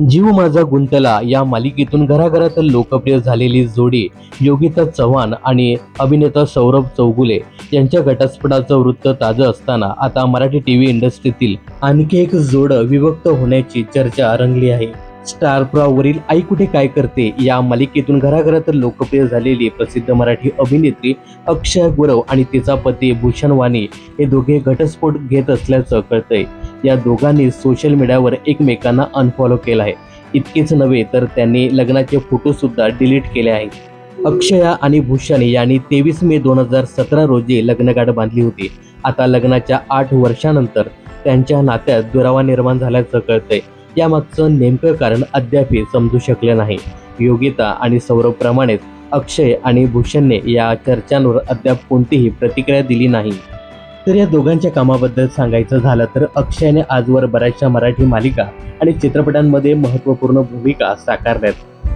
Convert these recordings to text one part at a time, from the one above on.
जीव माझा गुंतला. या मालिकेतून घराघरात लोकप्रिय झालेली जोडी योगिता चव्हाण आणि अभिनेता सौरभ चौगुले यांच्या घटस्फोटाचं वृत्त ताजं असताना आता मराठी टी व्ही इंडस्ट्रीतील आणखी एक जोड विभक्त होण्याची चर्चा रंगली आहे. स्टार प्रॉवरील आई कुठे काय करते या मालिकेतून घराघरात लोकप्रिय झालेली प्रसिद्ध मराठी अभिनेत्री अक्षय गुरव आणि तिचा पती भूषण वाणी हे दोघे घटस्फोट घेत असल्याचं कळतंय. या दोघांनी सोशल मीडियावर एकमेकांना अनफॉलो केलं आहे. इतकेच नव्हे तर त्यांनी लग्नाचे फोटोसुद्धा डिलीट केले आहेत. अक्षया आणि भूषण यांनी तेवीस मे दोन हजार सतरा रोजी लग्नगाठ बांधली होती. आता लग्नाच्या आठ वर्षानंतर त्यांच्या नात्यात दुरावा निर्माण झाल्याचं कळतंय. यामागचं नेमकं कारण अद्याप समजू शकले नाही. योगिता आणि सौरभप्रमाणेच अक्षय आणि भूषणने या चर्चांवर अद्याप कोणतीही प्रतिक्रिया दिली नाही. तर या दोघांच्या कामाबद्दल सांगायचं झालं तर अक्षयने आजवर बऱ्याचशा मराठी मालिका आणि चित्रपटांमध्ये महत्त्वपूर्ण भूमिका साकारल्यात.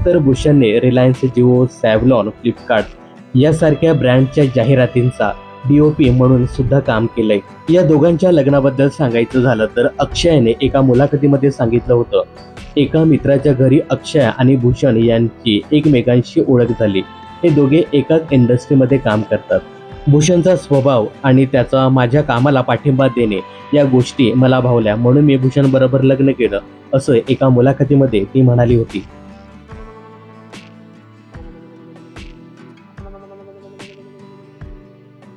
तर भूषणने रिलायन्स जिओ सॅव्हलॉन फ्लिपकार्ट यासारख्या ब्रँडच्या जाहिरातींचा डीओपी म्हणून सुद्धा काम केलंय. या दोघांच्या लग्नाबद्दल सांगायचं झालं तर अक्षयने एका मुलाखतीमध्ये सांगितलं होतं एका मित्राच्या घरी अक्षय आणि भूषण यांची एकमेकांशी ओळख झाली. हे दोघे एकाच इंडस्ट्रीमध्ये काम करतात. भूषणचा स्वभाव आणि त्याचा माझ्या कामाला पाठिंबा देणे या गोष्टी मला भावल्या. म्हणून मी भूषणबरोबर लग्न केलं. असं एका मुलाखतीमध्ये ती म्हणाली होती.